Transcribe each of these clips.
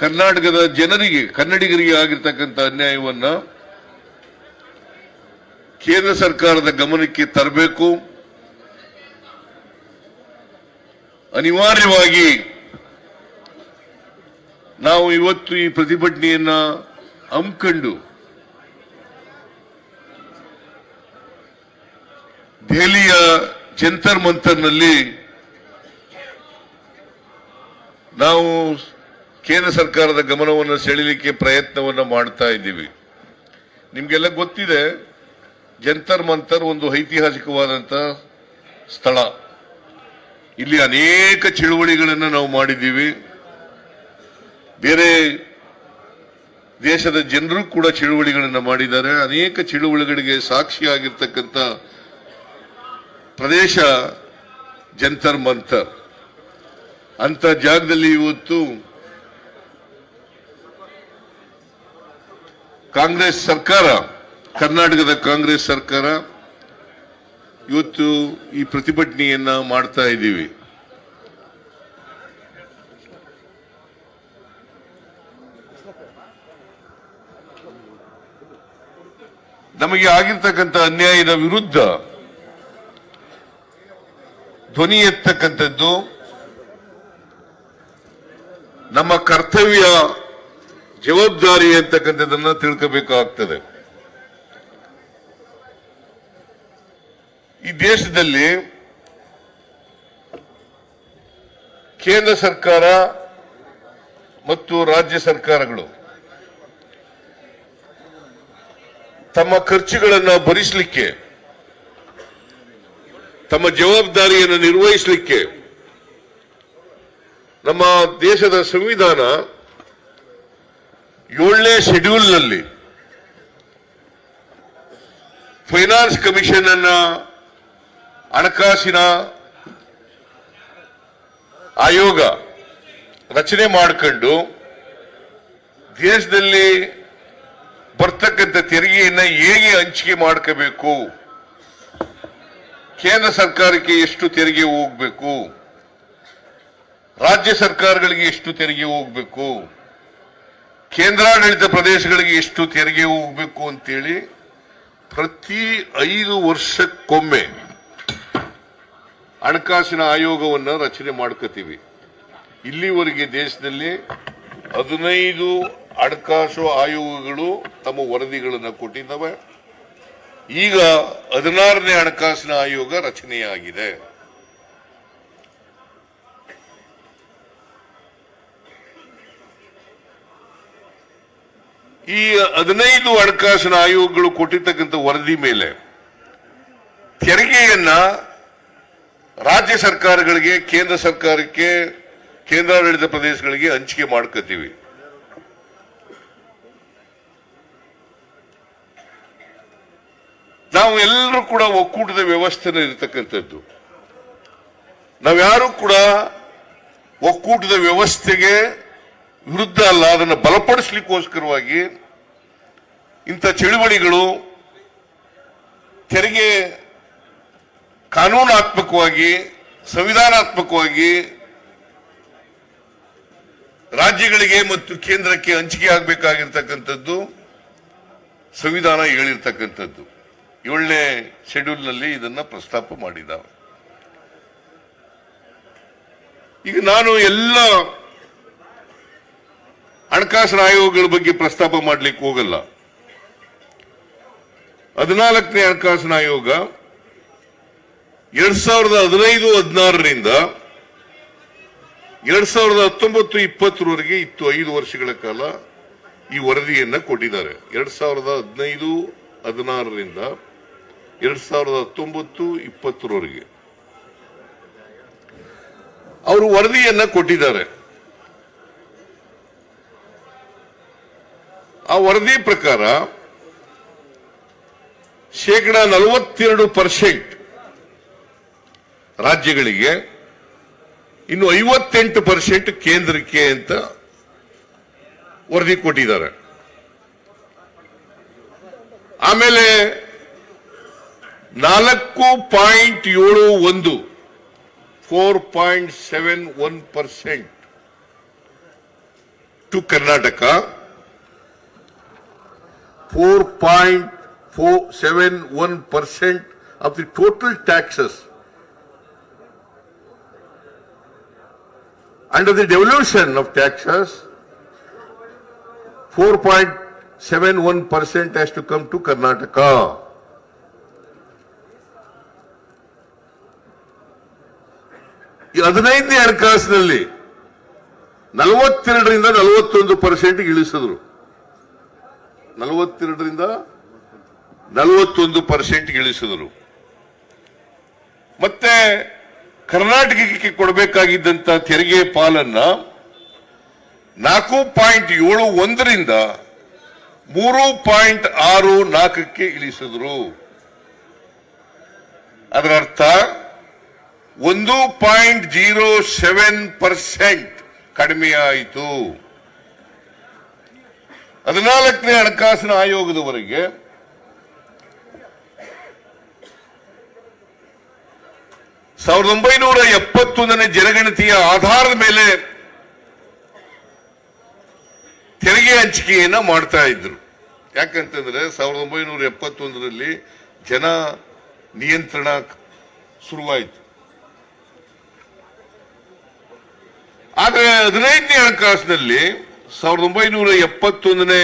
ಕರ್ನಾಟಕದ ಜನರಿಗೆ ಕನ್ನಡಿಗರಿಗೆ ಆಗಿರ್ತಕ್ಕಂಥ ಅನ್ಯಾಯವನ್ನ ಕೇಂದ್ರ ಸರ್ಕಾರದ ಗಮನಕ್ಕೆ ತರಬೇಕು. ಅನಿವಾರ್ಯವಾಗಿ ನಾವು ಇವತ್ತು ಈ ಪ್ರತಿಭಟನೆಯನ್ನ ಹಮ್ಮಿಕೊಂಡು ದೆಹಲಿಯ ಜಂತರ್ ಮಂತರ್ನಲ್ಲಿ ನಾವು ಕೇಂದ್ರ ಸರ್ಕಾರದ ಗಮನವನ್ನು ಸೆಳೀಲಿಕ್ಕೆ ಪ್ರಯತ್ನವನ್ನು ಮಾಡ್ತಾ ಇದ್ದೀವಿ. ನಿಮಗೆಲ್ಲ ಗೊತ್ತಿದೆ, ಜಂತರ್ ಮಂತರ್ ಒಂದು ಐತಿಹಾಸಿಕವಾದಂತ ಸ್ಥಳ. ಇಲ್ಲಿ ಅನೇಕ ಚಳುವಳಿಗಳನ್ನು ನಾವು ಮಾಡಿದ್ದೀವಿ. ಬೇರೆ ದೇಶದ ಜನರು ಕೂಡ ಚಳುವಳಿಗಳನ್ನು ಮಾಡಿದ್ದಾರೆ. ಅನೇಕ ಚಳುವಳಿಗಳಿಗೆ ಸಾಕ್ಷಿಯಾಗಿರ್ತಕ್ಕಂಥ ಪ್ರದೇಶ ಜಂತರ್ ಮಂತರ್. ಅಂತ ಜಾಗದಲ್ಲಿ ಇವತ್ತು ಕಾಂಗ್ರೆಸ್ ಸರ್ಕಾರ, ಕರ್ನಾಟಕದ ಕಾಂಗ್ರೆಸ್ ಸರ್ಕಾರ ಇವತ್ತು ಈ ಪ್ರತಿಭಟನೆಯನ್ನ ಮಾಡ್ತಾ ಇದ್ದೀವಿ. ನಮಗೆ ಆಗಿರ್ತಕ್ಕಂಥ ಅನ್ಯಾಯದ ವಿರುದ್ಧ ಧ್ವನಿ ಎತ್ತಕ್ಕಂಥದ್ದು ನಮ್ಮ ಕರ್ತವ್ಯ ಜವಾಬ್ದಾರಿ ಅಂತಕ್ಕಂಥದ್ದನ್ನ ತಿಳ್ಕೋಬೇಕಾಗ್ತದೆ. ಈ ದೇಶದಲ್ಲಿ ಕೇಂದ್ರ ಸರ್ಕಾರ ಮತ್ತು ರಾಜ್ಯ ಸರ್ಕಾರಗಳು ತಮ್ಮ ಖರ್ಚುಗಳನ್ನು ಭರಿಸಲಿಕ್ಕೆ, ತಮ್ಮ ಜವಾಬ್ದಾರಿಯನ್ನು ನಿರ್ವಹಿಸಲಿಕ್ಕೆ ನಮ್ಮ ದೇಶದ ಸಂವಿಧಾನ ಏಳನೇ ಶೆಡ್ಯೂಲ್ನಲ್ಲಿ ಫೈನಾನ್ಸ್ ಕಮಿಷನ್ ಅನ್ನ ಹಣಕಾಸಿನ ಆಯೋಗ ರಚನೆ ಮಾಡಿಕೊಂಡು ದೇಶದಲ್ಲಿ ಬರ್ತಕ್ಕಂಥ ತೆರಿಗೆಯನ್ನ ಹೇಗೆ ಹಂಚಿಕೆ ಮಾಡ್ಕೋಬೇಕು? ಕೇಂದ್ರ ಸರ್ಕಾರಕ್ಕೆ ಎಷ್ಟು ತೆರಿಗೆ ಹೋಗ್ಬೇಕು? ರಾಜ್ಯ ಸರ್ಕಾರಗಳಿಗೆ ಎಷ್ಟು ತೆರಿಗೆ ಹೋಗ್ಬೇಕು? ಕೇಂದ್ರಾಡಳಿತ ಪ್ರದೇಶಗಳಿಗೆ ಎಷ್ಟು ತೆರಿಗೆ ಹೋಗಬೇಕು ಅಂತೇಳಿ ಪ್ರತಿ ಐದು ವರ್ಷಕ್ಕೊಮ್ಮೆ ಹಣಕಾಸಿನ ಆಯೋಗವನ್ನು ರಚನೆ ಮಾಡ್ಕೋತೀವಿ. ಇಲ್ಲಿವರೆಗೆ ದೇಶದಲ್ಲಿ ಹದಿನೈದು ಹಣಕಾಸು ಆಯೋಗಗಳು ತಮ್ಮ ವರದಿಗಳನ್ನು ಕೊಟ್ಟಿದ್ದಾವೆ. ಈಗ ಹದಿನಾರನೇ ಹಣಕಾಸಿನ ಆಯೋಗ ರಚನೆಯಾಗಿದೆ. ಈ ಹದಿನೈದು ಹಣಕಾಸಿನ ಆಯೋಗಗಳು ಕೊಟ್ಟಿರ್ತಕ್ಕಂಥ ವರದಿ ಮೇಲೆ ತೆರಿಗೆಯನ್ನ ರಾಜ್ಯ ಸರ್ಕಾರಗಳಿಗೆ, ಕೇಂದ್ರ ಸರ್ಕಾರಕ್ಕೆ, ಕೇಂದ್ರಾಡಳಿತ ಪ್ರದೇಶಗಳಿಗೆ ಹಂಚಿಕೆ ಮಾಡ್ಕೋತೀವಿ. ನಾವು ಎಲ್ಲರೂ ಕೂಡ ಒಕ್ಕೂಟದ ವ್ಯವಸ್ಥೆನ ಇರತಕ್ಕಂಥದ್ದು. ನಾವ್ಯಾರು ಕೂಡ ಒಕ್ಕೂಟದ ವ್ಯವಸ್ಥೆಗೆ ವಿರುದ್ಧ ಅಲ್ಲ, ಅದನ್ನು ಬಲಪಡಿಸ್ಲಿಕ್ಕೋಸ್ಕರವಾಗಿ ಇಂಥ ಚಳುವಳಿಗಳು ತೆರಿಗೆ ಕಾನೂನಾತ್ಮಕವಾಗಿ, ಸಂವಿಧಾನಾತ್ಮಕವಾಗಿ ರಾಜ್ಯಗಳಿಗೆ ಮತ್ತು ಕೇಂದ್ರಕ್ಕೆ ಹಂಚಿಕೆ ಆಗಬೇಕಾಗಿರ್ತಕ್ಕಂಥದ್ದು ಸಂವಿಧಾನ ಹೇಳಿರ್ತಕ್ಕಂಥದ್ದು. ಏಳನೇ ಶೆಡ್ಯೂಲ್ನಲ್ಲಿ ಇದನ್ನು ಪ್ರಸ್ತಾಪ ಮಾಡಿದ್ದಾವೆ. ಈಗ ನಾನು ಎಲ್ಲ ಹಣಕಾಸಿನ ಆಯೋಗಗಳ ಬಗ್ಗೆ ಪ್ರಸ್ತಾಪ ಮಾಡಲಿಕ್ಕೆ ಹೋಗಲ್ಲ. ಹದಿನಾಲ್ಕನೇ ಹಣಕಾಸಿನ ಆಯೋಗ ಎರಡ್ ಸಾವಿರದ ಹದಿನೈದು, ಹದಿನಾರರಿಂದ ಎರಡ್ ಸಾವಿರದ ಹತ್ತೊಂಬತ್ತು, ಇಪ್ಪತ್ತರವರೆಗೆ ಇತ್ತು ಐದು ವರ್ಷಗಳ ಕಾಲ ಈ ವರದಿಯನ್ನ ಕೊಟ್ಟಿದ್ದಾರೆ. ಎರಡ್ ಸಾವಿರದ ಹದಿನೈದು, ಹದಿನಾರರಿಂದ ಎರಡ್ ಸಾವಿರದ ಹತ್ತೊಂಬತ್ತು, ಇಪ್ಪತ್ತರವರೆಗೆ. ಅವರು ವರದಿಯನ್ನ ಕೊಟ್ಟಿದ್ದಾರೆ. ಆ ವರದಿ ಪ್ರಕಾರ ಶೇಕಡ ನಲವತ್ತೆರಡು ಪರ್ಸೆಂಟ್ ರಾಜ್ಯಗಳಿಗೆ ಇನ್ನು ಐವತ್ತೆಂಟು ಪರ್ಸೆಂಟ್ ಕೇಂದ್ರಕ್ಕೆ ಅಂತ ವರದಿ ಕೊಟ್ಟಿದ್ದಾರೆ. ಆಮೇಲೆ ನಾಲ್ಕು ಪಾಯಿಂಟ್ ಏಳು ಒಂದು four point seven one percent to Karnataka, 4.471% of the total taxes. Under the devolution of taxes, 4.71% has to come to Karnataka. ಹದಿನೈದನೇ ಹಣಕಾಸಿನಲ್ಲಿ ನಲವತ್ತೆರಡರಿಂದ ನಲವತ್ತೊಂದು ಪರ್ಸೆಂಟ್ ಇಳಿಸಿದ್ರು ನಲವತ್ತೆರಡರಿಂದ ನಲವತ್ತೊಂದು ಪರ್ಸೆಂಟ್ ಇಳಿಸಿದರು ಮತ್ತೆ ಕರ್ನಾಟಕಕ್ಕೆ ಕೊಡಬೇಕಾಗಿದ್ದಂತ ತೆರಿಗೆ ಪಾಲನ್ನ ನಾಲ್ಕು ಪಾಯಿಂಟ್ ಏಳು ಒಂದರಿಂದ ಮೂರು ಪಾಯಿಂಟ್ ಆರು ನಾಲ್ಕಕ್ಕೆ ಇಳಿಸಿದ್ರು. ಅದರ ಅರ್ಥ ಒಂದು ಪಾಯಿಂಟ್ ಜೀರೋ ಸೆವೆನ್ ಪರ್ಸೆಂಟ್ ಕಡಿಮೆ ಆಯಿತು ಹದಿನಾಲ್ಕನೇ ಹಣಕಾಸಿನ ಆಯೋಗದವರೆಗೆ ಸಾವಿರದ ಒಂಬೈನೂರ ಎಪ್ಪತ್ತೊಂದನೇ ಜನಗಣತಿಯ ಆಧಾರದ ಮೇಲೆ ತೆರಿಗೆ ಹಂಚಿಕೆಯನ್ನ ಮಾಡ್ತಾ ಇದ್ರು. ಯಾಕಂತಂದ್ರೆ ಸಾವಿರದ ಒಂಬೈನೂರ ಎಪ್ಪತ್ತೊಂದರಲ್ಲಿ ಜನ ನಿಯಂತ್ರಣ ಶುರುವಾಯಿತು. ಆದರೆ ಹದಿನೈದನೇ ಹಣಕಾಸಿನಲ್ಲಿ ಸಾವಿರದ ಒಂಬೈನೂರ ಎಪ್ಪತ್ತೊಂದನೇ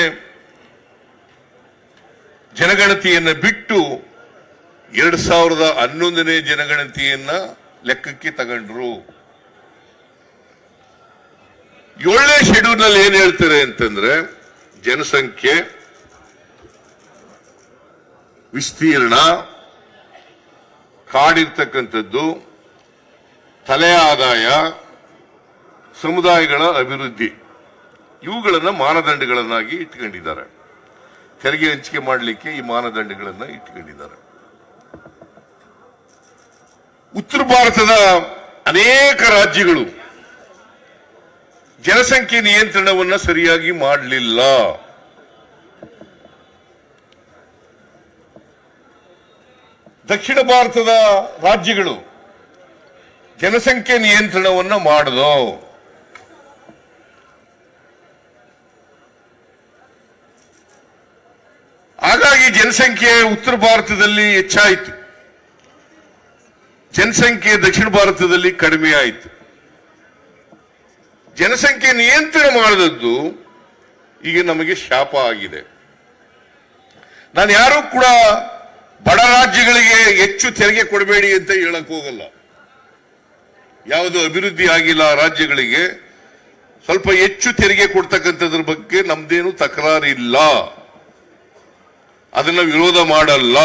ಜನಗಣತಿಯನ್ನ ಬಿಟ್ಟು ಎರಡ್ ಸಾವಿರದ ಹನ್ನೊಂದನೇ ಜನಗಣತಿಯನ್ನ ಲೆಕ್ಕಕ್ಕೆ ತಗೊಂಡ್ರು. ಏಳನೇ ಶೆಡ್ಯೂಲ್ನಲ್ಲಿ ಏನ್ ಹೇಳ್ತಾರೆ ಅಂತಂದ್ರೆ ಜನಸಂಖ್ಯೆ, ವಿಸ್ತೀರ್ಣ, ಕಾಡಿರ್ತಕ್ಕಂಥದ್ದು, ತಲೆ ಆದಾಯ, ಸಮುದಾಯಗಳ ಅಭಿವೃದ್ಧಿ. ಇವುಗಳನ್ನ ಮಾನದಂಡಗಳನ್ನಾಗಿ ಇಟ್ಕೊಂಡಿದ್ದಾರೆ. ತೆರಿಗೆ ಹಂಚಿಕೆ ಮಾಡಲಿಕ್ಕೆ ಈ ಮಾನದಂಡಗಳನ್ನ ಇಟ್ಕೊಂಡಿದ್ದಾರೆ. ಉತ್ತರ ಭಾರತದ ಅನೇಕ ರಾಜ್ಯಗಳು ಜನಸಂಖ್ಯೆ ನಿಯಂತ್ರಣವನ್ನ ಸರಿಯಾಗಿ ಮಾಡಲಿಲ್ಲ. ದಕ್ಷಿಣ ಭಾರತದ ರಾಜ್ಯಗಳು ಜನಸಂಖ್ಯೆ ನಿಯಂತ್ರಣವನ್ನ ಮಾಡದು ಜನಸಂಖ್ಯೆ ಉತ್ತರ ಭಾರತದಲ್ಲಿ ಹೆಚ್ಚಾಯಿತು. ಜನಸಂಖ್ಯೆ ದಕ್ಷಿಣ ಭಾರತದಲ್ಲಿ ಕಡಿಮೆ ಆಯಿತು. ಜನಸಂಖ್ಯೆ ನಿಯಂತ್ರಣ ಮಾಡಿದದ್ದು ಈಗ ನಮಗೆ ಶಾಪ ಆಗಿದೆ. ನಾನು ಯಾರು ಕೂಡ ಬಡ ರಾಜ್ಯಗಳಿಗೆ ಹೆಚ್ಚು ತೆರಿಗೆ ಕೊಡಬೇಡಿ ಅಂತ ಹೇಳಕ್ ಹೋಗಲ್ಲ. ಯಾವುದು ಅಭಿವೃದ್ಧಿ ಆಗಿಲ್ಲ ರಾಜ್ಯಗಳಿಗೆ, ಸ್ವಲ್ಪ ಹೆಚ್ಚು ತೆರಿಗೆ ಕೊಡ್ತಕ್ಕಂಥದ್ರ ಬಗ್ಗೆ ನಮ್ದೇನು ತಕರಾರಿಲ್ಲ. ಅದನ್ನ ವಿರೋಧ ಮಾಡಲ್ಲ.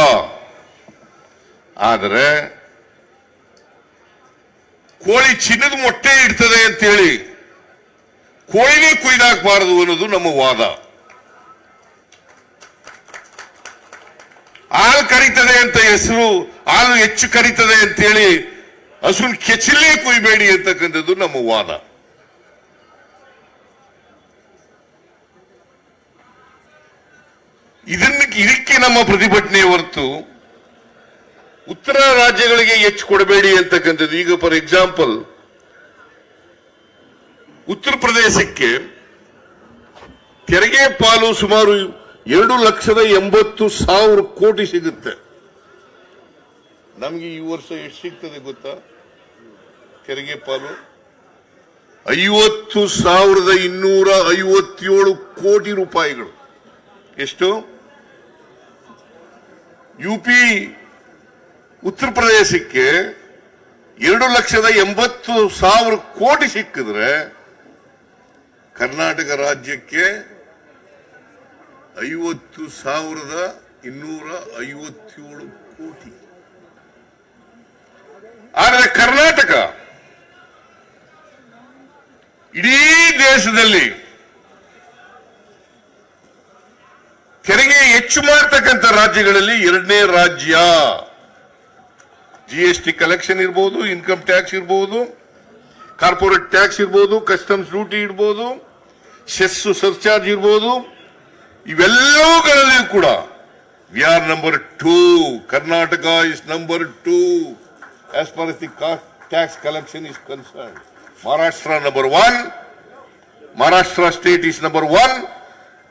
ಆದರೆ ಕೋಳಿ ಚಿನ್ನದ ಮೊಟ್ಟೆ ಇಡ್ತದೆ ಅಂತೇಳಿ ಕೋಳಿನೇ ಕುಯ್ದಾಕಬಾರದು ಅನ್ನೋದು ನಮ್ಮ ವಾದ. ಹಾಲು ಕರೀತದೆ ಅಂತ ಹೆಸರು, ಹಾಲು ಹೆಚ್ಚು ಕರೀತದೆ ಅಂತೇಳಿ ಹಸುನ್ ಕೆಚ್ಚಲೇ ಕುಯ್ಬೇಡಿ ಅಂತಕ್ಕಂಥದ್ದು ನಮ್ಮ ವಾದ. ಇದನ್ನ ಇದಕ್ಕೆ ನಮ್ಮ ಪ್ರತಿಭಟನೆ ಹೊರತು ಉತ್ತರ ರಾಜ್ಯಗಳಿಗೆ ಹೆಚ್ಚು ಕೊಡಬೇಡಿ ಅಂತಕ್ಕಂಥದ್ದು. ಈಗ ಫಾರ್ ಎಕ್ಸಾಂಪಲ್ ಉತ್ತರ ಪ್ರದೇಶಕ್ಕೆ ತೆರಿಗೆ ಪಾಲು ಸುಮಾರು ಎರಡು ಲಕ್ಷದ ಎಂಬತ್ತು ಸಾವಿರ ಕೋಟಿ ಸಿಗುತ್ತೆ. ನಮಗೆ ಈ ವರ್ಷ ಎಷ್ಟು ಸಿಗ್ತದೆ ಗೊತ್ತಾ? ತೆರಿಗೆ ಪಾಲು ಐವತ್ತು ಸಾವಿರದ ಇನ್ನೂರ ಐವತ್ತೇಳು ಕೋಟಿ ರೂಪಾಯಿಗಳು. ಎಷ್ಟು? ಯುಪಿ ಉತ್ತರ ಪ್ರದೇಶಕ್ಕೆ ಎರಡು ಲಕ್ಷದ ಎಂಬತ್ತು ಸಾವಿರ ಕೋಟಿ ಸಿಕ್ಕಿದ್ರೆ ಕರ್ನಾಟಕ ರಾಜ್ಯಕ್ಕೆ ಐವತ್ತು ಸಾವಿರದ ಇನ್ನೂರ ಐವತ್ತೇಳು ಕೋಟಿ. ಆದರೆ ಕರ್ನಾಟಕ ಇಡೀ ದೇಶದಲ್ಲಿ ತೆರಿಗೆ ಹೆಚ್ಚು ಮಾಡ್ತಕ್ಕಂಥ ರಾಜ್ಯಗಳಲ್ಲಿ ಎರಡನೇ ರಾಜ್ಯ. ಜಿ ಎಸ್ ಟಿ ಕಲೆಕ್ಷನ್ ಇರ್ಬೋದು ಇನ್ಕಮ್ ಟ್ಯಾಕ್ಸ್ ಇರ್ಬೋದು ಕಾರ್ಪೊರೇಟ್ ಟ್ಯಾಕ್ಸ್ ಇರ್ಬೋದು ಕಸ್ಟಮ್ಸ್ ಡ್ಯೂಟಿ ಇರ್ಬೋದು ಸೆಸ್ ಸರ್ಚಾರ್ಜ್ ಇರ್ಬೋದು ಇವೆಲ್ಲವುಗಳಲ್ಲಿಯೂ ಕೂಡ we are number two Karnataka is number two as far the tax collection is concern Maharashtra number one Maharashtra state is number one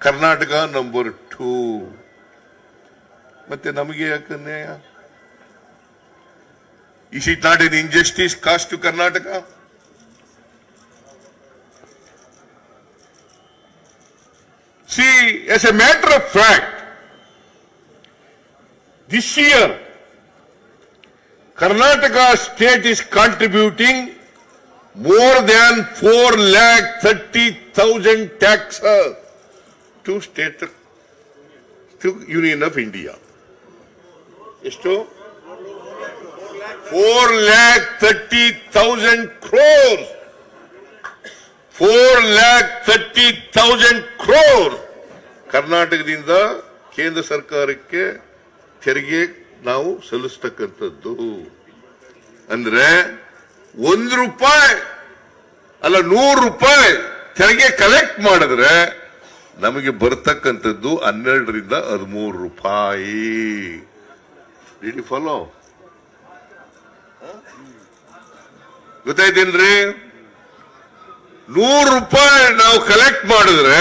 Karnataka number two ಮತ್ತೆ ನಮಗೆ ಯಾಕೆ ನ್ಯಾಯ is it not an injustice cost to Karnataka See, as a matter of fact, this year, Karnataka state is contributing more than four lakh thirty thousand taxes to state, to Union of India. ಎಷ್ಟು? Four lakh thirty thousand crore four lakh thirty thousand crore ಕರ್ನಾಟಕದಿಂದ ಕೇಂದ್ರ ಸರ್ಕಾರಕ್ಕೆ ತೆರಿಗೆ ನಾವು ಸಲ್ಲಿಸ್ತಕ್ಕಂಥದ್ದು. ಅಂದ್ರೆ ಒಂದು ರೂಪಾಯಿ, ಅಲ್ಲ ನೂರು ರೂಪಾಯಿ ತೆರಿಗೆ ಕಲೆಕ್ಟ್ ಮಾಡಿದ್ರೆ ನಮಗೆ ಬರ್ತಕ್ಕಂಥದ್ದು ಹನ್ನೆರಡರಿಂದ ಹದಿಮೂರು ರೂಪಾಯಿ. ಡಿ ಫಾಲೋ ಗೊತ್ತಾಯ್ತೇನ್ರಿ? ನೂರು ರೂಪಾಯಿ ನಾವು ಕಲೆಕ್ಟ್ ಮಾಡಿದ್ರೆ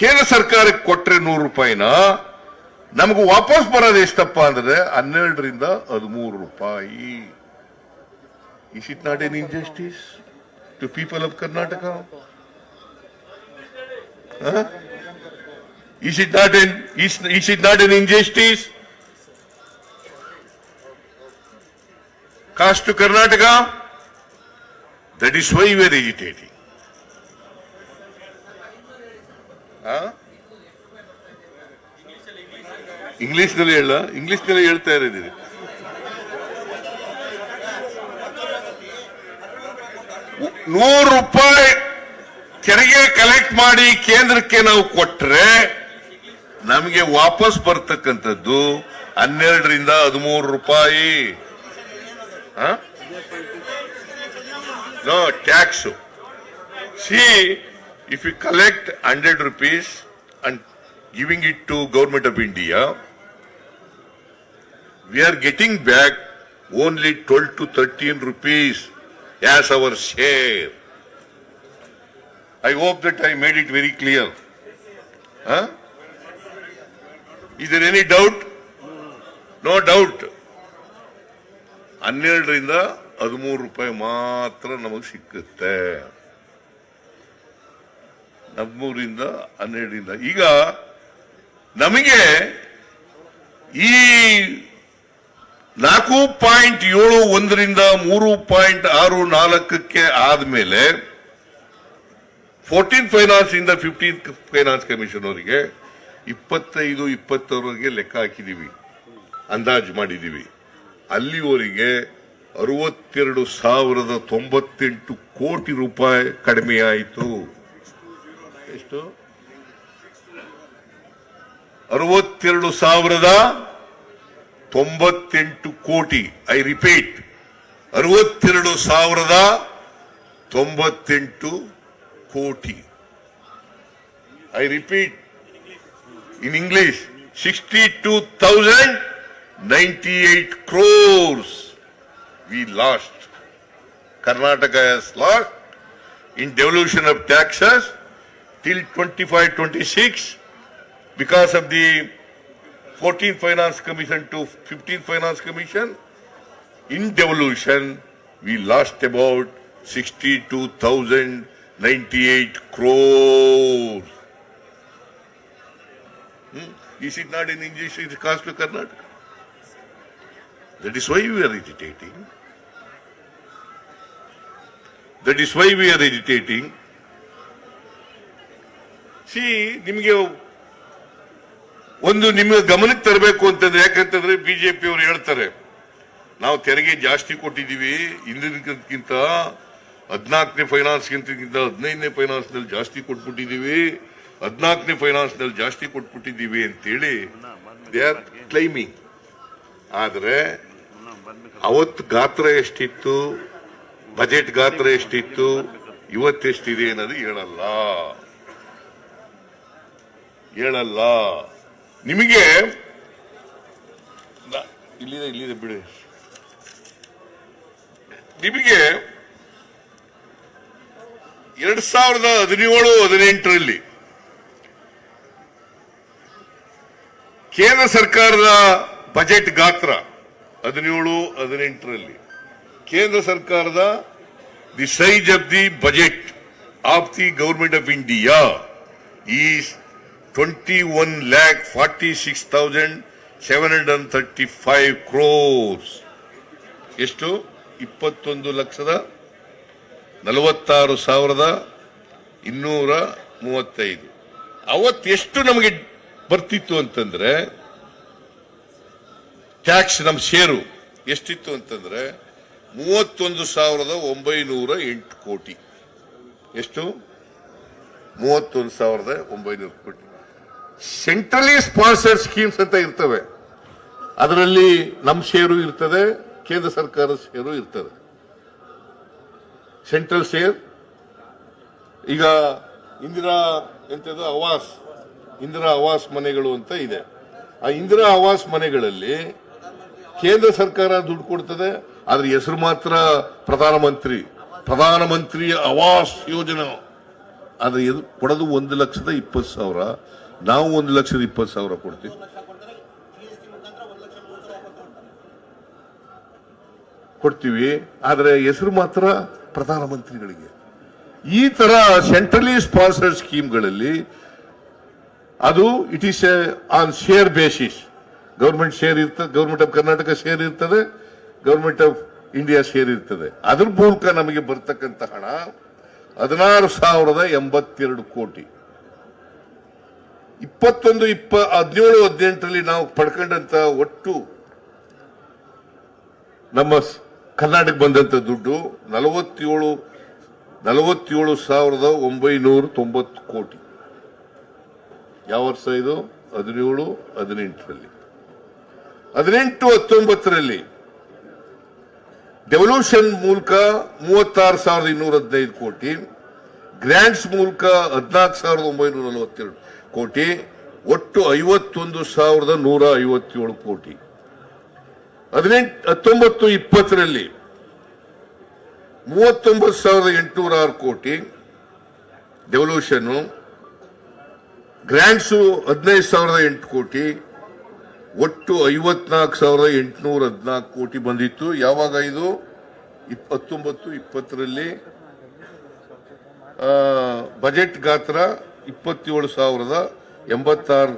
ಕೇಂದ್ರ ಸರ್ಕಾರಕ್ಕೆ ಕೊಟ್ರೆ ನೂರು ರೂಪಾಯಿನ, ನಮಗೂ ವಾಪಸ್ ಬರೋದು ಎಷ್ಟಪ್ಪ ಅಂದ್ರೆ ಹನ್ನೆರಡರಿಂದ ಹದಿಮೂರು ರೂಪಾಯಿ. Is it not an injustice to people of Karnataka is it not an is it not an injustice cost to Karnataka that is why we're agitating ಇಂಗ್ಲಿಷ್ನಲ್ಲಿ ಹೇಳ ಇಂಗ್ಲಿಷ್ನಲ್ಲಿ ಹೇಳ್ತಾ ಇರಿದ್ದೀನಿ ನೂರು ರೂಪಾಯಿ ತೆರಿಗೆ ಕಲೆಕ್ಟ್ ಮಾಡಿ ಕೇಂದ್ರಕ್ಕೆ ನಾವು ಕೊಟ್ರೆ ನಮಗೆ ವಾಪಸ್ ಬರ್ತಕ್ಕಂಥದ್ದು ಹನ್ನೆರಡರಿಂದ ಹದಿಮೂರು ರೂಪಾಯಿ. Tax see if you collect hundred rupees and giving it to government of India we are getting back only 12 to 13 rupees as our share. I hope that I made it very clear? Is there any doubt? No doubt. ಹನ್ನೆರಡರಿಂದ ಹದಿಮೂರು ರೂಪಾಯಿ ಮಾತ್ರ ನಮಗೆ ಸಿಕ್ಕುತ್ತೆ ಹದಿಮೂರಿಂದ ಹನ್ನೆರಡರಿಂದ ಈಗ ನಮಗೆ ಈ ನಾಲ್ಕು ಪಾಯಿಂಟ್ ಏಳು ಒಂದರಿಂದ ಮೂರು ಪಾಯಿಂಟ್ ಆರು ನಾಲ್ಕಕ್ಕೆ ಆದ್ಮೇಲೆ ಫೋರ್ಟೀನ್ ಫೈನಾನ್ಸ್ ಇಂದ ಫಿಫ್ಟೀನ್ ಫೈನಾನ್ಸ್ ಕಮಿಷನ್ ಅವರಿಗೆ ಇಪ್ಪತ್ತೈದು, ಇಪ್ಪತ್ತರವರೆಗೆ ಲೆಕ್ಕ ಹಾಕಿದೀವಿ. ಅಂದಾಜು ಮಾಡಿದೀವಿ. ಅಲ್ಲಿವರೆಗೆ ಅರವತ್ತೆರಡು ಸಾವಿರದ ತೊಂಬತ್ತೆಂಟು ಕೋಟಿ ರೂಪಾಯಿ ಕಡಿಮೆ ಆಯಿತು. ಎಷ್ಟು? ಅರವತ್ತೆರಡು ಸಾವಿರದ ತೊಂಬತ್ತೆಂಟು ಕೋಟಿ. ಐ ರಿಪೀಟ್ ಅರವತ್ತೆರಡು ಸಾವಿರದ ತೊಂಬತ್ತೆಂಟು Koti. I repeat, in English, 62,098 crores we lost. Karnataka has lost in devolution of taxes till 25-26 because of the 14th Finance Commission to 15th Finance Commission. In devolution, we lost about 62,000 62,098 crores. Hmm? Is it not an injustice cost to Karnataka? That is why we are agitating. That is why we are agitating. See, ನಿಮಗೆ ಒಂದು ನಿಮ್ಮ ಗಮನಕ್ಕೆ ತರಬೇಕು ಅಂತಂದ್ರೆ ಯಾಕಂತಂದ್ರೆ BJP ಅವರು ಹೇಳ್ತಾರೆ ನಾವು ತೆರಿಗೆ ಜಾಸ್ತಿ ಕೊಟ್ಟಿದ್ದೀವಿ ಹಿಂದಿನಕ್ಕಿಂತ ಹದಿನಾಲ್ಕನೇ ಫೈನಾನ್ಸ್ಗಿಂತ ಹದಿನೈದನೇ ಫೈನಾನ್ಸ್ನಲ್ಲಿ ಜಾಸ್ತಿ ಕೊಟ್ಬಿಟ್ಟಿದ್ದೀವಿ. ಹದಿನಾಲ್ಕನೇ ಫೈನಾನ್ಸ್ನಲ್ಲಿ ಜಾಸ್ತಿ ಕೊಟ್ಬಿಟ್ಟಿದ್ದೀವಿ ಅಂತೇಳಿ ದೇ ಆರ್ ಕ್ಲೈಮಿಂಗ್. ಆದರೆ ಅವತ್ತು ಗಾತ್ರ ಎಷ್ಟಿತ್ತು? ಬಜೆಟ್ ಗಾತ್ರ ಎಷ್ಟಿತ್ತು? ಇವತ್ತೆಷ್ಟಿದೆ ಅನ್ನೋದು ಹೇಳಲ್ಲ. ಹೇಳಲ್ಲ. ನಿಮಗೆ ಇಲ್ಲಿದೆ ಇಲ್ಲಿದೆ ಬಿಡಿ. ನಿಮಗೆ ಎರಡ್ ಸಾವಿರದ ಹದಿನೇಳು, ಹದಿನೆಂಟರಲ್ಲಿ ಕೇಂದ್ರ ಸರ್ಕಾರದ ಬಜೆಟ್ ಗಾತ್ರ ಹದಿನೇಳು, ಹದಿನೆಂಟರಲ್ಲಿ. ಕೇಂದ್ರ ಸರ್ಕಾರದ the size of the budget of the government of India is twenty one lakh forty six thousand seven hundred and thirty five crores. ಎಷ್ಟು? ಇಪ್ಪತ್ತೊಂದು ಲಕ್ಷದ ನಲವತ್ತಾರು ಸಾವಿರದ ಇನ್ನೂರ ಮೂವತ್ತೈದು. ಅವತ್ತು ಎಷ್ಟು ನಮಗೆ ಬರ್ತಿತ್ತು ಅಂತಂದ್ರೆ ಟ್ಯಾಕ್ಸ್ ನಮ್ಮ ಶೇರು ಎಷ್ಟಿತ್ತು ಅಂತಂದ್ರೆ, ಮೂವತ್ತೊಂದು ಸಾವಿರದ ಒಂಬೈನೂರ ಎಂಟು ಕೋಟಿ. ಎಷ್ಟು? ಮೂವತ್ತೊಂದು ಸಾವಿರದ ಒಂಬೈನೂರು ಕೋಟಿ. ಸೆಂಟ್ರಲಿ ಸ್ಪಾನ್ಸರ್ಡ್ ಸ್ಕೀಮ್ಸ್ ಅಂತ ಇರ್ತವೆ. ಅದರಲ್ಲಿ ನಮ್ಮ ಶೇರು ಇರ್ತದೆ, ಕೇಂದ್ರ ಸರ್ಕಾರದ ಶೇರು ಇರ್ತದೆ. Central share. ಈಗ ಇಂದಿರಾ ಎಂಥದ್ದು ಆವಾಸ್. ಇಂದಿರಾ ಆವಾಸ್ ಮನೆಗಳು ಅಂತ ಇದೆ. ಆ ಇಂದಿರಾ ಆವಾಸ್ ಮನೆಗಳಲ್ಲಿ ಕೇಂದ್ರ ಸರ್ಕಾರ ದುಡ್ಡು ಕೊಡ್ತದೆ. ಆದ್ರೆ ಹೆಸರು ಮಾತ್ರ ಪ್ರಧಾನಮಂತ್ರಿ. ಪ್ರಧಾನಮಂತ್ರಿ ಆವಾಸ್ ಯೋಜನೆ. ಆದ್ರೆ ಇದು ಕೊಡೋದು ಒಂದು ಲಕ್ಷದ ಇಪ್ಪತ್ತು ಸಾವಿರ. ನಾವು ಒಂದು ಲಕ್ಷದ ಇಪ್ಪತ್ತು ಸಾವಿರ ಕೊಡ್ತೀವಿ. ಕೊಡ್ತೀವಿ. ಆದರೆ ಹೆಸರು ಮಾತ್ರ ಪ್ರಧಾನಮಂತ್ರಿಗಳಿಗೆ. ಈ ತರ ಸೆಂಟ್ರಲಿ ಸ್ಪಾನ್ಸರ್ಡ್ ಸ್ಕೀಮ್ಗಳಲ್ಲಿ ಅದು it is on share basis government share ಇರ್ತದೆ ಗೌರ್ಮೆಂಟ್ ಆಫ್ ಕರ್ನಾಟಕ ಶೇರ್ ಇರ್ತದೆ ಗೌರ್ಮೆಂಟ್ ಆಫ್ ಇಂಡಿಯಾ ಶೇರ್ ಇರ್ತದೆ. ಅದ್ರ ಮೂಲಕ ನಮಗೆ ಬರ್ತಕ್ಕಂಥ ಹಣ ಹದಿನಾರು ಸಾವಿರದ ಎಂಬತ್ತೆರಡು ಕೋಟಿ. ಇಪ್ಪತ್ತೊಂದು, ಇಪ್ಪ, ಹದಿನೇಳು, ಹದಿನೆಂಟರಲ್ಲಿ ನಾವು ಪಡ್ಕೊಂಡಂತ ಒಟ್ಟು ನಮ್ಮ ಕರ್ನಾಟಕ ಬಂದಂತ ದುಡ್ಡು ನಲವತ್ತೇಳು ನಲವತ್ತೇಳು ಸಾವಿರದ ಒಂಬೈನೂರ ತೊಂಬತ್ತು ಕೋಟಿ. ಯಾವ ವರ್ಷ ಇದು? ಹದಿನೇಳು, ಹದಿನೆಂಟರಲ್ಲಿ. ಹದಿನೆಂಟು ಹತ್ತೊಂಬತ್ತರಲ್ಲಿ ಡೆವಲ್ಯೂಷನ್ ಮೂಲಕ ಮೂವತ್ತಾರು ಸಾವಿರದ ಇನ್ನೂರ ಹದಿನೈದು ಕೋಟಿ ಗ್ರಾಂಟ್ಸ್ ಮೂಲಕ ಹದಿನಾಲ್ಕು ಸಾವಿರದ ಒಂಬೈನೂರ ನಲವತ್ತೆರಡು ಕೋಟಿ, ಒಟ್ಟು ಐವತ್ತೊಂದು ಸಾವಿರದ ನೂರ ಐವತ್ತೇಳು ಕೋಟಿ. ಹದಿನೆಂಟು, ಹತ್ತೊಂಬತ್ತು ಇಪ್ಪತ್ತರಲ್ಲಿ ಮೂವತ್ತೊಂಬತ್ತು ಸಾವಿರದ ಎಂಟುನೂರ ಆರು ಕೋಟಿ ಡೆವಲ್ಯೂಷನ್ನು ಗ್ರ್ಯಾಂಡ್ಸು ಹದಿನೈದು ಸಾವಿರದ ಎಂಟು ಕೋಟಿ, ಒಟ್ಟು ಐವತ್ನಾಲ್ಕು ಸಾವಿರದ ಎಂಟುನೂರ ಹದಿನಾಲ್ಕು ಕೋಟಿ ಬಂದಿತ್ತು. ಯಾವಾಗ ಇದು? ಇಪ್ಪತ್ತೊಂಬತ್ತು, ಇಪ್ಪತ್ತರಲ್ಲಿ. ಬಜೆಟ್ ಗಾತ್ರ ಇಪ್ಪತ್ತೇಳು ಸಾವಿರದ ಎಂಬತ್ತಾರು,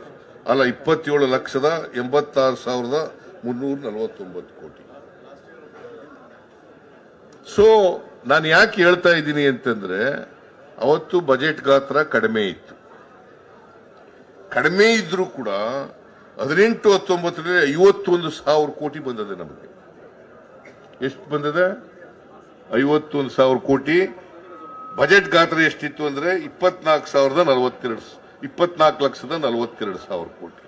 ಅಲ್ಲ, ಇಪ್ಪತ್ತೇಳು ಲಕ್ಷದ ಎಂಬತ್ತಾರು ಸಾವಿರದ ಮುನ್ನೂರ ನಲವತ್ತೊಂಬತ್ತು ಕೋಟಿ. ಸೊ ನಾನು ಯಾಕೆ ಹೇಳ್ತಾ ಇದ್ದೀನಿ ಅಂತಂದ್ರೆ, ಅವತ್ತು ಬಜೆಟ್ ಗಾತ್ರ ಕಡಿಮೆ ಇತ್ತು. ಕಡಿಮೆ ಇದ್ರೂ ಕೂಡ ಹದಿನೆಂಟು, ಹತ್ತೊಂಬತ್ತರಲ್ಲಿ ಐವತ್ತೊಂದು ಸಾವಿರ ಕೋಟಿ ಬಂದದೆ ನಮಗೆ. ಎಷ್ಟು ಬಂದದ? ಐವತ್ತೊಂದು ಸಾವಿರ ಕೋಟಿ. ಬಜೆಟ್ ಗಾತ್ರ ಎಷ್ಟಿತ್ತು ಅಂದ್ರೆ ಇಪ್ಪತ್ನಾಲ್ಕು ಸಾವಿರದ ನಲವತ್ತೆರಡು ಇಪ್ಪತ್ನಾಲ್ಕು ಲಕ್ಷದ ನಲವತ್ತೆರಡು ಸಾವಿರ ಕೋಟಿ.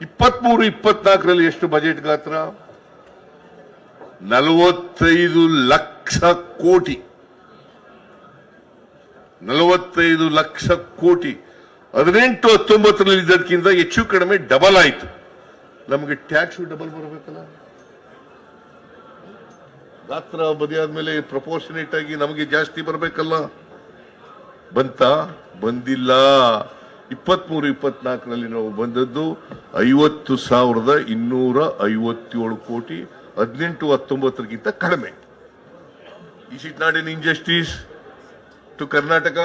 ಇಪ್ಪತ್ಮೂರು, ಇಪ್ಪತ್ನಾಲ್ಕರಲ್ಲಿ ಎಷ್ಟು ಬಜೆಟ್ ಗಾತ್ರ? ನಲವತ್ತೈದು ಲಕ್ಷ ಕೋಟಿ. ನಲವತ್ತೈದು ಲಕ್ಷ ಕೋಟಿ. ಹದಿನೆಂಟು ಹತ್ತೊಂಬತ್ತರಲ್ಲಿ ಇದ್ದಕ್ಕಿಂತ ಹೆಚ್ಚು ಕಡಿಮೆ ಡಬಲ್ ಆಯಿತು. ನಮಗೆ ಟ್ಯಾಕ್ಸ್ ಡಬಲ್ ಬರಬೇಕಲ್ಲ? ಗಾತ್ರ ಬದಿಯಾದ್ಮೇಲೆ ಪ್ರಪೋರ್ಷನೇಟ್ ಆಗಿ ನಮಗೆ ಜಾಸ್ತಿ ಬರಬೇಕಲ್ಲ? ಬಂತ? ಬಂದಿಲ್ಲ. ಇಪ್ಪತ್ಮೂರು, ಇಪ್ಪತ್ನಾಲ್ಕರಲ್ಲಿ ನಾವು ಬಂದದ್ದು ಐವತ್ತು ಸಾವಿರದ ಇನ್ನೂರ ಐವತ್ತೇಳು ಕೋಟಿ. ಹದಿನೆಂಟು ಹತ್ತೊಂಬತ್ತರಿಗಿಂತ ಕಡಿಮೆ. Is it not an injustice to Karnataka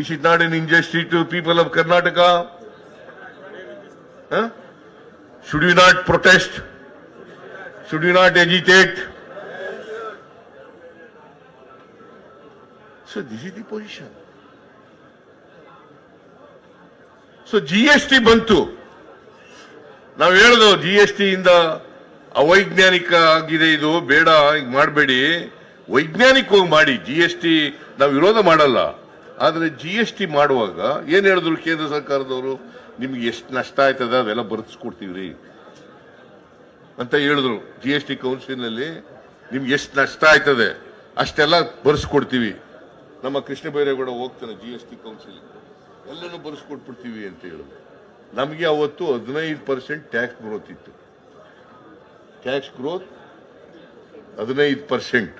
is it not an injustice to people of Karnataka should you not protest should you not agitate so this is the position so G S T ಬಂತು. ನಾವು ಹೇಳ್ದೋ G S T ಇಂದ ಅವೈಜ್ಞಾನಿಕ ಆಗಿದೆ ಇದು, ಬೇಡ ಮಾಡಬೇಡಿ. ವೈಜ್ಞಾನಿಕವಾಗಿ ಮಾಡಿ ಜಿ ಎಸ್ ಟಿ ನಾವು ವಿರೋಧ ಮಾಡಲ್ಲ. ಆದರೆ ಜಿ ಎಸ್ ಟಿ ಮಾಡುವಾಗ ಏನು ಹೇಳಿದ್ರು ಕೇಂದ್ರ ಸರ್ಕಾರದವರು? ನಿಮ್ಗೆ ಎಷ್ಟು ನಷ್ಟ ಆಯ್ತದ? ಅದೆಲ್ಲ ಬರೆಸ್ಕೊಡ್ತೀವ್ರಿ ಅಂತ ಹೇಳಿದ್ರು ಜಿ ಎಸ್ ಟಿ ಕೌನ್ಸಿಲ್ನಲ್ಲಿ. ನಿಮ್ಗೆ ಎಷ್ಟು ನಷ್ಟ ಆಯ್ತದೆ? ಅಷ್ಟೆಲ್ಲ ಬರೆಸ್ಕೊಡ್ತೀವಿ. ನಮ್ಮ ಕೃಷ್ಣ ಬೈರೇಗೌಡ ಹೋಗ್ತಾನೆ ಜಿ ಎಸ್ ಟಿ ಕೌನ್ಸಿಲ್ ಎಲ್ಲನೂ ಬರ್ಸ್ಕೊಟ್ಬಿಡ್ತೀವಿ ಅಂತ ಹೇಳಿದ್ರು. ನಮಗೆ ಅವತ್ತು ಹದಿನೈದು percent tax growth tax growth ಹದಿನೈದು ಪರ್ಸೆಂಟ್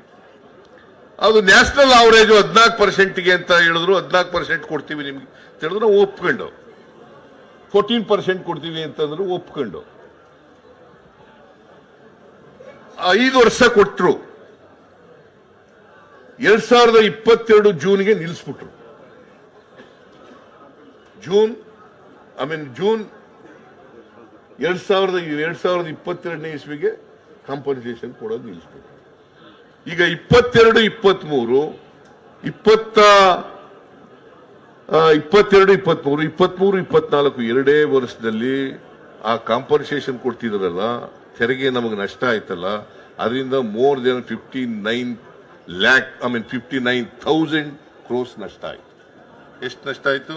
ಅದು ನ್ಯಾಷನಲ್ ಅವರೇಜ್ ಹದಿನಾಲ್ಕು ಪರ್ಸೆಂಟ್ಗೆ ಅಂತ ಹೇಳಿದ್ರು, ಹದಿನಾಲ್ಕು ಪರ್ಸೆಂಟ್ ಕೊಡ್ತೀವಿ ನಿಮ್ಗೆ ತಿಳಿದ್ರೆ ನಾವು ಒಪ್ಕೊಂಡು. ಫೋರ್ಟೀನ್ ಪರ್ಸೆಂಟ್ ಕೊಡ್ತೀವಿ ಅಂತಂದ್ರು ಒಪ್ಕೊಂಡು. ಐದು ವರ್ಷ ಕೊಟ್ಟರು ಎರಡ್ ಸಾವಿರದ ಇಪ್ಪತ್ತೆರಡು ಜೂನ್ಗೆ ನಿಲ್ಲಿಸ್ಬಿಟ್ರು ಜೂನ್ ಐ ಮೀನ್ ಜೂನ್ ಎರಡ್ ಸಾವಿರದ ಎರಡು ಸಾವಿರದ ಇಪ್ಪತ್ತೆರಡನೇ ಇಸ್ವಿಗೆ ಕಾಂಪನ್ಸೇಷನ್ ಕೊಡೋದು ನಿಲ್ಲಿಸ್ಬೇಕು. ಈಗ ಇಪ್ಪತ್ತೆರಡು ಇಪ್ಪತ್ತ್ಮೂರು ಇಪ್ಪತ್ತ ಇಪ್ಪತ್ತೆರಡು ಇಪ್ಪತ್ತ್ಮೂರು ಇಪ್ಪತ್ತ್ಮೂರು ಇಪ್ಪತ್ನಾಲ್ಕು ಎರಡೇ ವರ್ಷದಲ್ಲಿ ಆ ಕಾಂಪನ್ಸೇಷನ್ ಕೊಡ್ತಿದ್ರಲ್ಲ, ತೆರಿಗೆ ನಮಗೆ ನಷ್ಟ ಆಯ್ತಲ್ಲ, ಅದರಿಂದ more than fifty nine lakh I mean fifty nine thousand crores ನಷ್ಟ ಆಯ್ತು. ಎಷ್ಟು ನಷ್ಟ ಆಯ್ತು?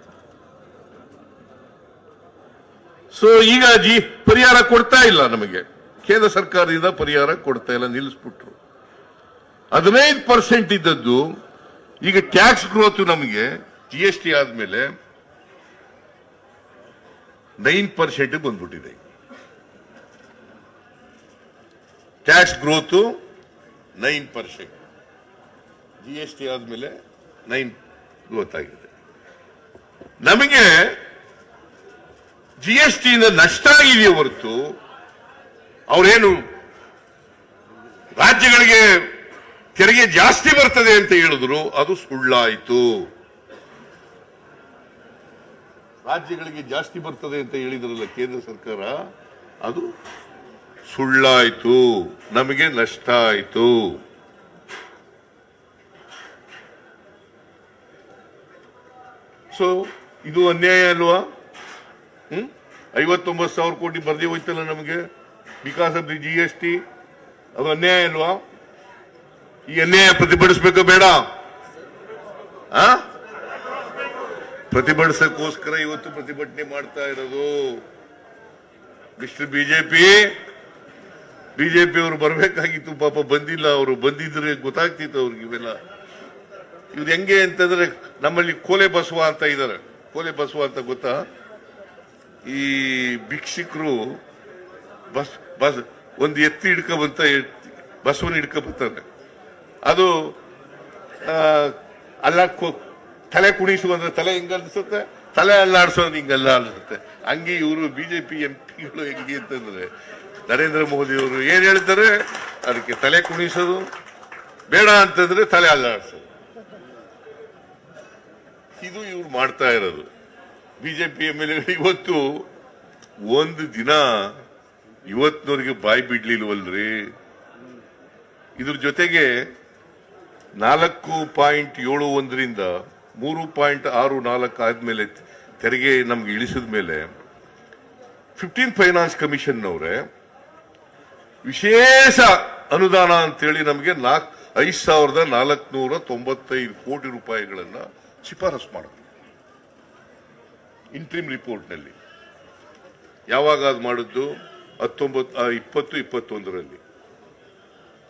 ಸೊ ಈಗ ಜಿ ಪರಿಹಾರ ಕೊಡ್ತಾ ಇಲ್ಲ ನಮಗೆ. ಕೇಂದ್ರ ಸರ್ಕಾರದಿಂದ ಪರಿಹಾರ ಕೊಡ್ತಾ ಇಲ್ಲ, ನಿಲ್ಲಿಸ್ಬಿಟ್ರು. ಹದಿನೈದು ಪರ್ಸೆಂಟ್ ಇದ್ದದ್ದು, ಈಗ ಟ್ಯಾಕ್ಸ್ ಗ್ರೋತ್ ನಮಗೆ ಜಿ ಎಸ್ ಟಿ ಆದ್ಮೇಲೆ ನೈನ್ ಪರ್ಸೆಂಟ್ ಬಂದ್ಬಿಟ್ಟಿದೆ. Tax growth nine percent G S T ಆದ್ಮೇಲೆ ನೈನ್ ಗ್ರೋತ್ ಆಗಿದೆ. ನಮಗೆ ಜಿ ಎಸ್ ಟಿಯಿಂದ ನಷ್ಟ ಆಗಿದೆಯೇ ಹೊರತು ಅವರೇನು ರಾಜ್ಯಗಳಿಗೆ ತೆರಿಗೆ ಜಾಸ್ತಿ ಬರ್ತದೆ ಅಂತ ಹೇಳಿದ್ರು, ಅದು ಸುಳ್ಳಾಯಿತು. ರಾಜ್ಯಗಳಿಗೆ ಜಾಸ್ತಿ ಬರ್ತದೆ ಅಂತ ಹೇಳಿದ್ರಲ್ಲ ಕೇಂದ್ರ ಸರ್ಕಾರ, ಅದು ಸುಳ್ಳಾಯಿತು. ನಮಗೆ ನಷ್ಟ ಆಯಿತು. ಸೊ ಇದು ಅನ್ಯಾಯ ಅಲ್ವಾ? ಹ್ಮ್? ಐವತ್ತೊಂಬತ್ತು ಸಾವಿರ ಕೋಟಿ ಬರ್ದೇ ಹೋಯ್ತಲ್ಲ ನಮಗೆ? Because of the G S T ಅದು ಅನ್ಯಾಯ ಅಲ್ವಾ? ಈ ಅನ್ಯಾಯ ಪ್ರತಿಭಟಿಸ್ಬೇಕು ಬೇಡ? ಆ? ಪ್ರತಿಭಟಿಸಕ್ಕೋಸ್ಕರ ಇವತ್ತು ಪ್ರತಿಭಟನೆ ಮಾಡ್ತಾ ಇರೋದು. ಮಿಸ್ಟರ್ ಬಿಜೆಪಿ ಬಿಜೆಪಿ ಅವರು ಬರಬೇಕಾಗಿತ್ತು, ಪಾಪ ಬಂದಿಲ್ಲ. ಅವರು ಬಂದಿದ್ರೆ ಗೊತ್ತಾಗ್ತಿತ್ತು ಅವ್ರಿಗೆ ಇವೆಲ್ಲ. ಇವ್ರು ಹೆಂಗೆ ಅಂತಂದ್ರೆ ನಮ್ಮಲ್ಲಿ ಕೋಲೆ ಬಸವ ಅಂತ ಇದ್ದಾರೆ ಕೋಲೆ ಬಸವ ಅಂತ ಗೊತ್ತಾ? ಈ ಭಿಕ್ಷಕರು ಬಸ್ ಬಸ್, ಒಂದು ಎತ್ತಿ ಹಿಡ್ಕೊಂಬಂತ ಬಸವನ ಹಿಡ್ಕೊಂಬರ್ತಾರೆ ಅದು ಅಲ್ಲ ತಲೆ ಕುಣಿಸುವಂದ್ರೆ ತಲೆ ಹಿಂಗ ಅನ್ಸುತ್ತೆ? ತಲೆ ಅಲ್ಲಾಡ್ಸೋದು ಹಿಂಗಲ್ಲ ಅನ್ಸುತ್ತೆ ಹಂಗೆ ಇವರು ಬಿಜೆಪಿ ಎಂ ಪಿಗಳು ಹೆಂಗೆ ಅಂತಂದ್ರೆ, ನರೇಂದ್ರ ಮೋದಿ ಅವರು ಏನ್ ಹೇಳ್ತಾರೆ? ಅದಕ್ಕೆ ತಲೆ ಕುಣಿಸೋದು ಬೇಡ ಅಂತಂದ್ರೆ ತಲೆ ಅಲ್ಲಾಡ್ಸೋದು. ಇದು ಇವ್ರು ಮಾಡ್ತಾ ಇರೋದು. ಬಿಜೆಪಿ ಎಂ ಎಲ್ ಇವತ್ತು ಒಂದು ದಿನ ಇವತ್ತಿನವರಿಗೆ ಬಾಯಿ ಬಿಡ್ಲಿಲ್ವಲ್ರಿ? ಇದ್ರ ಜೊತೆಗೆ ನಾಲ್ಕು ಪಾಯಿಂಟ್ ಏಳು ಒಂದರಿಂದ ಮೂರು ಪಾಯಿಂಟ್ ಆರು ನಾಲ್ಕು ಆದ್ಮೇಲೆ ತೆರಿಗೆ ನಮ್ಗೆ ಇಳಿಸಿದ ಮೇಲೆ ಫಿಫ್ಟೀನ್ ಫೈನಾನ್ಸ್ ಕಮಿಷನ್ ಅವರೇ ವಿಶೇಷ ಅನುದಾನ ಅಂತೇಳಿ ನಮಗೆ ನಾಲ್ಕು ಐದು ಸಾವಿರದ ನಾಲ್ಕುನೂರ ತೊಂಬತ್ತೈದು ಕೋಟಿ ರೂಪಾಯಿಗಳನ್ನು ಶಿಫಾರಸು ಮಾಡಿದ್ರು. ಇಂಟ್ರಿಮ್ ರಿಪೋರ್ಟ್ನಲ್ಲಿ ಯಾವಾಗ ಅದು ಮಾಡಿದ್ದು? ಹತ್ತೊಂಬತ್ತು ಇಪ್ಪತ್ತು, ಇಪ್ಪತ್ತೊಂದರಲ್ಲಿ.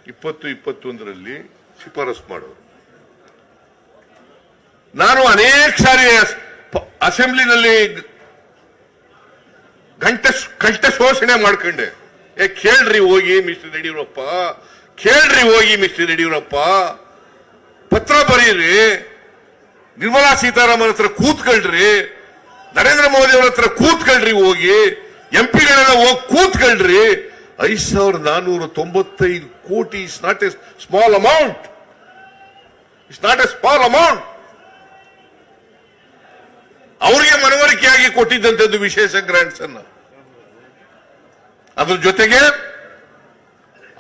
ಇಪ್ಪತ್ತು, ಇಪ್ಪತ್ತೊಂದರಲ್ಲಿ ಶಿಫಾರಸು ಮಾಡೋರು. ನಾನು ಅನೇಕ ಸಾರಿ ಅಸೆಂಬ್ಲಿನಲ್ಲಿ ಗಂಟೆ ಕಂಠ ಶೋಷಣೆ ಮಾಡ್ಕೊಂಡೆ. ಏ, ಕೇಳ್ರಿ ಹೋಗಿ, ಮಿಸ್ಟರ್ ಯಡಿಯೂರಪ್ಪ. ಕೇಳ್ರಿ ಹೋಗಿ, ಮಿಸ್ಟರ್ ಯಡಿಯೂರಪ್ಪ. ಪತ್ರ ಬರೀರಿ. ನಿರ್ಮಲಾ ಸೀತಾರಾಮನ್ ಹತ್ರ ಕೂತ್ಕೊಳ್ರಿ. ನರೇಂದ್ರ ಮೋದಿ ಅವ್ರ ಹತ್ರ ಕೂತ್ಕೊಳ್ರಿ ಹೋಗಿ, ಎಂ ಪಿಗಳೆಲ್ಲ ಹೋಗಿ ಕೂತ್ಕೊಳ್ರಿ. ಐದ್ ಸಾವಿರದ ನಾನೂರ ತೊಂಬತ್ತೈದು ಕೋಟಿ is not a small amount it's not a small amount ಅವರಿಗೆ ಮನವರಿಕೆಯಾಗಿ ಕೊಟ್ಟಿದ್ದಂಥದ್ದು ವಿಶೇಷ ಗ್ರಾಂಟ್ಸ್ ಅನ್ನ. ಅದ್ರ ಜೊತೆಗೆ,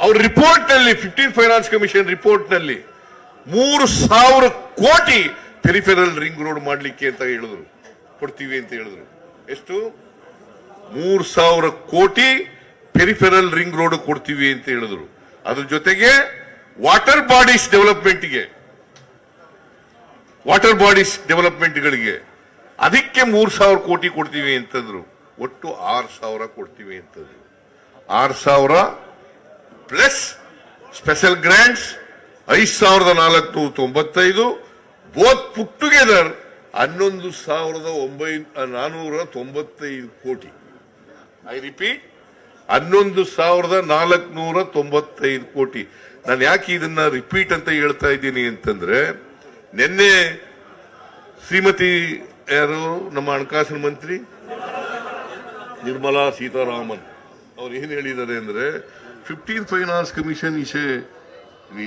ಅವ್ರ ರಿಪೋರ್ಟ್ನಲ್ಲಿ ಫಿಫ್ಟೀನ್ ಫೈನಾನ್ಸ್ ಕಮಿಷನ್ ರಿಪೋರ್ಟ್ನಲ್ಲಿ ಮೂರು ಸಾವಿರ ಕೋಟಿ ಪೆರಿಫೆರಲ್ ರಿಂಗ್ ರೋಡ್ ಮಾಡಲಿಕ್ಕೆ ಅಂತ ಹೇಳಿದ್ರು. ಕೊಡ್ತೀವಿ ಅಂತ ಹೇಳಿದ್ರು. ಎಷ್ಟು? ಮೂರ್ ಸಾವಿರ ಕೋಟಿ ಪೆರಿಫೆರಲ್ ರಿಂಗ್ ರೋಡ್ ಕೊಡ್ತೀವಿ ಅಂತ ಹೇಳಿದ್ರು. ಅದ್ರ ಜೊತೆಗೆ ವಾಟರ್ ಬಾಡೀಸ್ ಡೆವಲಪ್ಮೆಂಟ್ಗೆ ವಾಟರ್ ಬಾಡೀಸ್ ಡೆವಲಪ್ಮೆಂಟ್ಗಳಿಗೆ ಅದಕ್ಕೆ ಮೂರ್ ಸಾವಿರ ಕೋಟಿ ಕೊಡ್ತೀವಿ ಅಂತಂದ್ರು. ಒಟ್ಟು ಆರು ಸಾವಿರ ಕೊಡ್ತೀವಿ ಅಂತಂದ್ರು. ಆರು ಸಾವಿರ ಪ್ಲಸ್ ಸ್ಪೆಷಲ್ ಗ್ರಾಂಟ್ಸ್ ಐದು ಸಾವಿರದ ನಾಲ್ಕು ತೊಂಬತ್ತೈದು ಬೋತ್ ಪುಟ್ ಟುಗೆದರ್ ಹನ್ನೊಂದು ಸಾವಿರದ ಒಂಬೈನ ನಾನೂರ ತೊಂಬತ್ತೈದು ಕೋಟಿ. I repeat. ಹನ್ನೊಂದು ಸಾವಿರದ ನಾಲ್ಕುನೂರ ತೊಂಬತ್ತೈದು ಕೋಟಿ. ನಾನು ಯಾಕೆ ಇದನ್ನ ರಿಪೀಟ್ ಅಂತ ಹೇಳ್ತಾ ಇದ್ದೀನಿ ಅಂತಂದ್ರೆ ನಿನ್ನೆ ಶ್ರೀಮತಿ ಯಾರು? ನಮ್ಮ ಹಣಕಾಸಿನ ಮಂತ್ರಿ ನಿರ್ಮಲಾ ಸೀತಾರಾಮನ್. ಅವ್ರು ಏನು ಹೇಳಿದ್ದಾರೆ ಅಂದ್ರೆ fifteen finance commission is a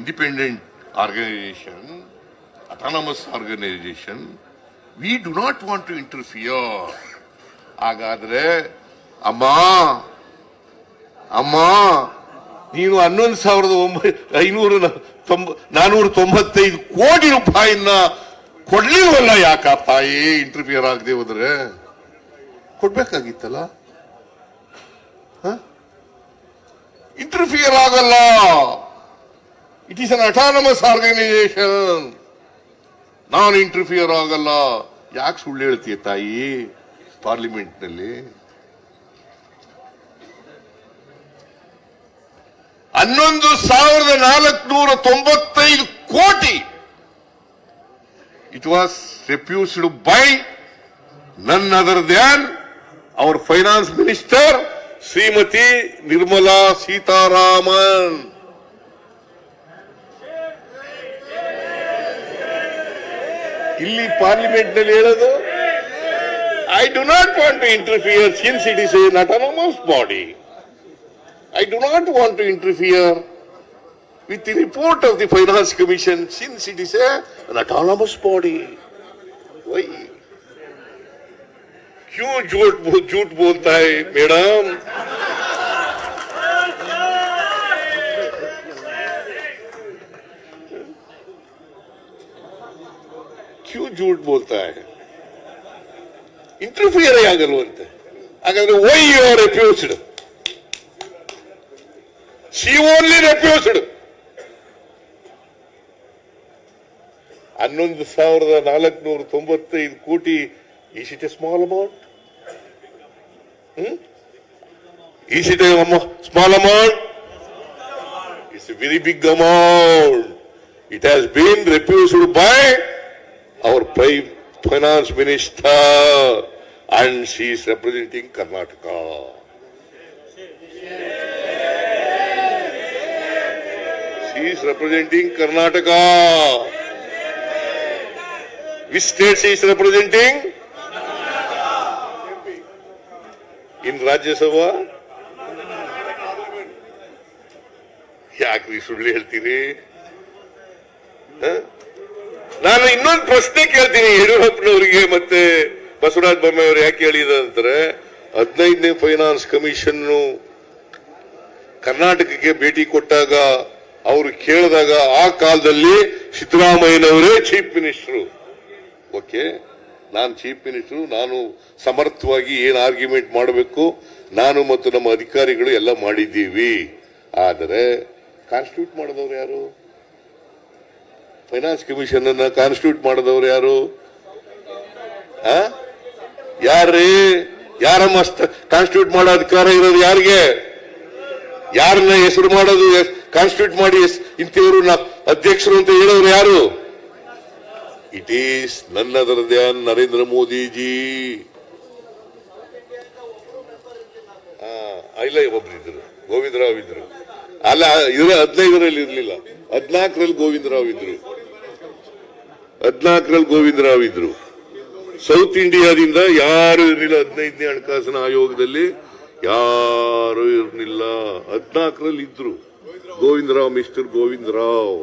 independent organisation autonomous organisation we do not want to interfere ಹಾಗಾದ್ರೆ, ಅಮ್ಮ ಅಮ್ಮ, ನೀನು ಹನ್ನೊಂದು ಸಾವಿರದ ಒಂಬೈ, ಐನೂರ ತೊಂಬ, ನಾನೂರ ತೊಂಬತ್ತೈದು ಕೋಟಿ ರೂಪಾಯಿನ ಕೊಡ್ಲಿಲ್ವಲ್ಲ ಯಾಕ ತಾಯಿ ಇಂಟರ್ಫಿಯರ್ ಆಗದೆ ಹೋದ್ರೆ? ಕೊಡ್ಬೇಕಾಗಿತ್ತಲ್ಲ? ಇಂಟರ್ಫಿಯರ್ ಆಗಲ್ಲ. It is an autonomous organisation ನಾನು ಇಂಟರ್ಫಿಯರ್ ಆಗಲ್ಲ. ಯಾಕೆ ಸುಳ್ಳು ಹೇಳ್ತೀಯ ತಾಯಿ? ಪಾರ್ಲಿಮೆಂಟ್ನಲ್ಲಿ ಹನ್ನೊಂದು ಸಾವಿರದ ನಾಲ್ಕುನೂರ ತೊಂಬತ್ತೈದು ಕೋಟಿ. It was refused by none other than our finance minister Shrimati Nirmala Sitharaman ಇಲ್ಲಿ ಪಾರ್ಲಿಮೆಂಟ್ ನಲ್ಲಿ ಹೇಳೋದು I do not want to interfere since it is an autonomous body I do not want to interfere with the report of the Finance Commission since it is a, an autonomous body. Why? क्यों झूठ बो- झूठ बोलता है madam झूठ बोलता है interfere ಆಗಲ್ವಂತೆ ಹಾಗಾದ್ರೆ why you are refused she only refused ಹನ್ನೊಂದು ಸಾವಿರದ ನಾಲ್ಕುನೂರ ತೊಂಬತ್ತೈದು ಕೋಟಿ is it a small amount is it a small amount it's a very big amount it has been refused by hour fry finance minister and she is representing Karnataka She is representing Karnataka. Which state she is representing? In Rajya Sabha? ಯಾಕ್ರಿ ಸುಳ್ಳು ಹೇಳ್ತೀರಿ ಹ? ನಾನು ಇನ್ನೊಂದು ಪ್ರಶ್ನೆ ಕೇಳ್ತೀನಿ, ಯಡಿಯೂರಪ್ಪನವರಿಗೆ ಮತ್ತೆ ಬಸವರಾಜ ಬೊಮ್ಮಾಯಿ ಅವರು ಯಾಕೆ ಹೇಳಿದ ಅಂತಾರೆ ಹದಿನೈದನೇ ಫೈನಾನ್ಸ್ ಕಮಿಷನ್ ಕರ್ನಾಟಕಕ್ಕೆ ಭೇಟಿ ಕೊಟ್ಟಾಗ ಅವರು ಕೇಳಿದಾಗ ಆ ಕಾಲದಲ್ಲಿ ಸಿದ್ದರಾಮಯ್ಯನವರೇ ಚೀಫ್ ಮಿನಿಸ್ಟರ್. ಓಕೆ, ನಾನು ಚೀಫ್ ಮಿನಿಸ್ಟರ್, ನಾನು ಸಮರ್ಥವಾಗಿ ಏನು ಆರ್ಗ್ಯುಮೆಂಟ್ ಮಾಡಬೇಕು, ನಾನು ಮತ್ತು ನಮ್ಮ ಅಧಿಕಾರಿಗಳು ಎಲ್ಲ ಮಾಡಿದ್ದೀವಿ. ಆದರೆ ಕಾನ್ಸ್ಟಿಟ್ಯೂಟ್ ಮಾಡಿದವರು ಯಾರು? ಫೈನಾನ್ಸ್ ಕಮಿಷನ್ ಅನ್ನ ಕಾನ್ಸ್ಟಿಟ್ಯೂಟ್ ಮಾಡಿದವರು ಯಾರು? ಆ? ಯಾರ ಮಸ್ತ್ ಕಾನ್ಸ್ಟಿಟ್ಯೂಟ್ ಮಾಡೋ ಅಧಿಕಾರ ಇರೋದು ಯಾರಿಗೆ? ಯಾರನ್ನ ಹೆಸರು ಮಾಡೋದು ಕಾನ್ಸ್ಟಿಟ್ಯೂಟ್ ಮಾಡಿ ಇಂಥವ್ರು ಅಧ್ಯಕ್ಷರು ಅಂತ ಹೇಳೋರು ಯಾರು? It is none than Narendra Modiji. ಆ, ಇಲ್ಲ ಒಬ್ರಿದ್ರು ಗೋವಿಂದರಾವ್ ಇದ್ರು. ಅಲ್ಲ ಇದ್ರ ಹದಿನೈದರಲ್ಲಿ ಇರ್ಲಿಲ್ಲ. ಹದ್ನಾಲ್ಕರಲ್ಲಿ ಗೋವಿಂದರಾವ್ ಇದ್ರು. ಹದಿನಾಲ್ಕರಲ್ಲಿ ಗೋವಿಂದರಾವ್ ಇದ್ರು. ಸೌತ್ ಇಂಡಿಯಾದಿಂದ ಯಾರು ಇರಲಿಲ್ಲ ಹದಿನೈದನೇ ಹಣಕಾಸಿನ ಆಯೋಗದಲ್ಲಿ, ಯಾರು ಇರಲಿಲ್ಲ. ಹದಿನಾಲ್ಕರಲ್ಲಿ ಇದ್ರು. ಗೋವಿಂದರಾವ್, ಮಿಸ್ಟರ್ ಗೋವಿಂದರಾವ್.